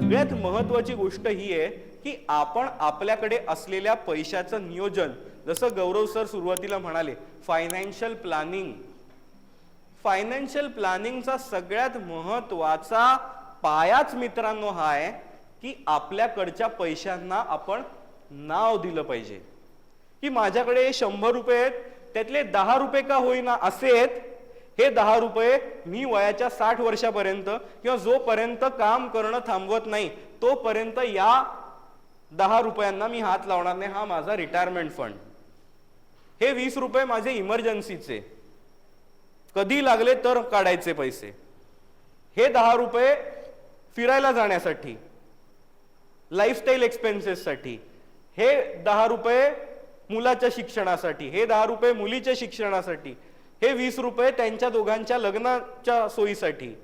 सगळ्यात महत्वाची गोष्ट ही आहे की आपण आपल्याकडे असलेल्या पैशाचं नियोजन जसं गौरव सर सुरुवातीला म्हणाले फायनान्शियल प्लॅनिंग फायनान्शियल प्लॅनिंगचा सगळ्यात महत्त्वाचा पायाच मित्रांनो हा आहे की आपल्याकडच्या पैशांना आपण नाव दिलं पाहिजे. की माझ्याकडे शंभर रुपये आहेत त्यातले दहा रुपये का होईना असे आहेत हे दहा रुपये मी वयाच्या साठ वर्षापर्यंत किंवा जोपर्यंत काम करणं थांबवत नाही तोपर्यंत या दहा रुपयांना मी हात लावणार नाही. हा माझा रिटायरमेंट फंड हे वीस रुपये माझे इमर्जन्सीचे कधी लागले तर काढायचे पैसे. हे दहा रुपये फिरायला जाण्यासाठी लाईफस्टाईल एक्सपेन्सेससाठी हे दहा रुपये मुलाच्या शिक्षणासाठी हे दहा रुपये मुलीच्या शिक्षणासाठी हे वीस रुपये त्यांच्या दोघांच्या लग्नाच्या सोयीसाठी.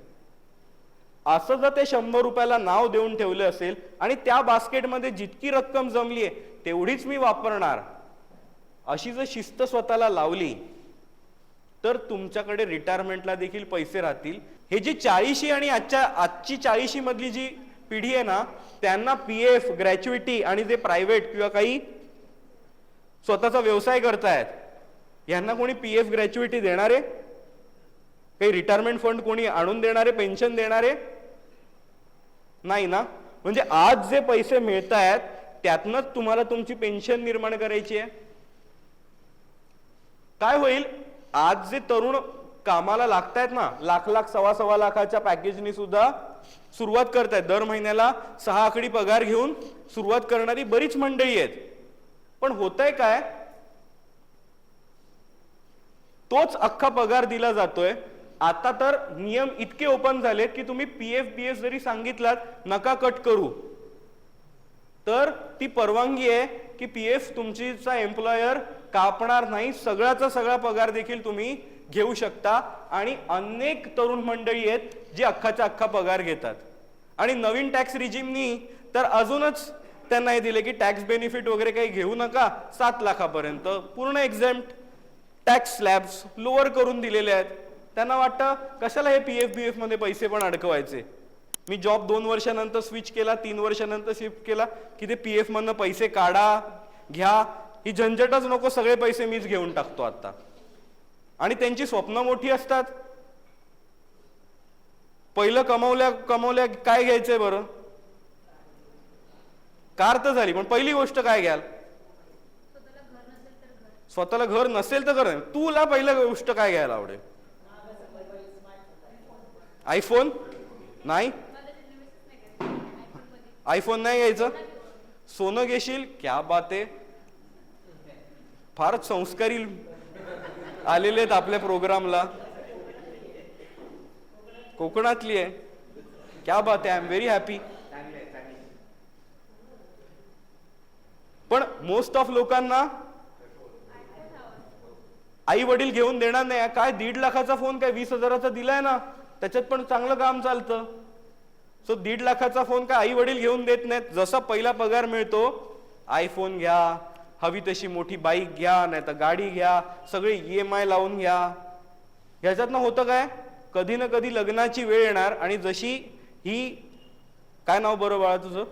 असं जर ते शंभर रुपयाला नाव देऊन ठेवलं असेल आणि त्या बास्केटमध्ये जितकी रक्कम जमली आहे तेवढीच मी वापरणार. अशी जर शिस्त स्वतःला लावली तर तुमच्याकडे रिटायरमेंटला देखील पैसे राहतील. हे जी चाळीशी आणि आजच्या आजची चाळीशी मधली जी पिढी आहे ना त्यांना पी एफ ग्रॅच्युइटी आणि जे प्रायव्हेट किंवा काही स्वतःचा व्यवसाय करतायत यांना कोणी पी एफ ग्रॅच्युइटी देणारे? काही रिटायरमेंट फंड कोणी आणून देणारे? पेन्शन देणारे? नाही ना? म्हणजे आज जे पैसे मिळत आहेत त्यातनंच तुम्हाला तुमची पेन्शन निर्माण करायची आहे. काय होईल? आज जे तरुण कामाला लागतायत ना लाख लाख सव्वा सव्वा लाखाच्या पॅकेजनी सुद्धा सुरुवात करतायत. दर महिन्याला सहा आकडी पगार घेऊन सुरुवात करणारी बरीच मंडळी आहेत. पण होतंय काय? तोच अख्खा पगार दिला जातोय. आता तर नियम इतके ओपन झालेत की तुम्ही पी एफ बी एफ जरी सांगितलात नका कट करू. तर ती परवानगी आहे की पी एफ तुमचीचा एम्प्लॉयर कापणार नाही सगळ्याचा सगळा पगार देखील तुम्ही घेऊ शकता. आणि अनेक तरुण मंडळी आहेत जी अख्खाचा अख्खा पगार घेतात. आणि नवीन टॅक्स रिजिमनी तर अजूनच त्यांना हे दिले की टॅक्स बेनिफिट वगैरे काही घेऊ नका सात लाखापर्यंत. पूर्ण एक्झॅम्प्ट टॅक्स स्लॅब्स लोअर करून दिलेले आहेत. त्यांना वाटतं कशाला हे पी एफ बी एफमध्ये पैसे पण अडकवायचे? मी जॉब दोन वर्षानंतर स्विच केला तीन वर्षानंतर शिफ्ट केला की ते पी एफमधनं पैसे काढा घ्या. ही झंझटच नको सगळे पैसे मीच घेऊन टाकतो आता. आणि त्यांची स्वप्न मोठी असतात. पहिलं कमवल्या कमवल्या काय घ्यायचंय बरं? कार तर झाली पण पहिली गोष्ट काय घ्याल? स्वतःला घर नसेल तर कर तुला पहिलं गोष्ट काय घ्यायला आवडेल? आयफोन नाही? आयफोन नाही घ्यायचं? सोनं घेशील? क्या बात? आहे फारच संस्कारी आलेले आहेत आपल्या प्रोग्रामला. कोकणातली आहे. क्या बात? आहे आय एम व्हेरी हॅपी पण मोस्ट ऑफ लोकांना आई वडील घेऊन देणार नाही. काय दीड लाखाचा फोन काय वीस हजाराचा दिलाय ना? त्याच्यात पण चांगलं काम चालतं. सो दीड लाखाचा फोन काय आई वडील घेऊन देत नाहीत. जसा पहिला पगार मिळतो आयफोन घ्या हवी तशी मोठी बाईक घ्या नाही तर गाडी घ्या सगळी ई एम आय लावून घ्या. ह्याच्यातनं होतं काय? कधी ना कधी लग्नाची वेळ येणार आणि जशी ही काय नाव बरं बाळा तुझं?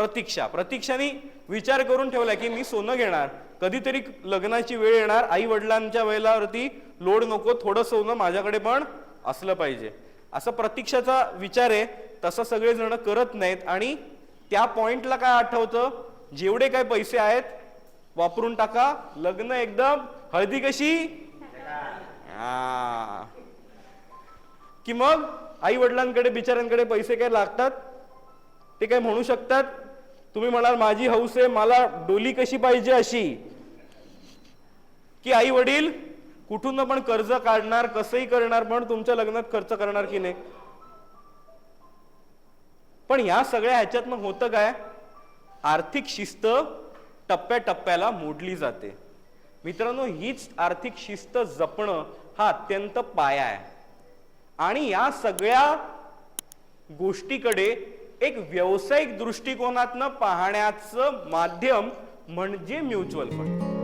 प्रतीक्षा. प्रतीक्षाने विचार करून ठेवला की मी सोनं घेणार. कधीतरी लग्नाची वेळ येणार. आई वडिलांच्या वेळेलावरती लोड नको थोडं सोनं माझ्याकडे पण असलं पाहिजे. असं प्रतीक्षाचा विचार आहे. तसं सगळेजण करत नाहीत आणि त्या पॉइंटला काय आठवतं? जेवढे काय पैसे आहेत वापरून टाका. लग्न एकदम हळदी कशी? की मग आई वडिलांकडे बिचाऱ्यांकडे पैसे काय लागतात? ते काय म्हणू शकतात? तुम्ही म्हणाल माझी हौस आहे मला डोली कशी पाहिजे अशी? की आई वडील कुठून पण कर्ज काढणार कसंही करणार पण तुमच्या लग्नात खर्च करणार की नाही? पण ह्या सगळ्या ह्याच्यातनं होतं काय? आर्थिक शिस्त टप्प्याटप्प्याला मोडली जाते. मित्रांनो हीच आर्थिक शिस्त जपणं हा अत्यंत पाया आहे. आणि या सगळ्या गोष्टीकडे एक व्यावसायिक दृष्टिकोनातनं पाहण्याचं माध्यम म्हणजे म्युच्युअल फंड.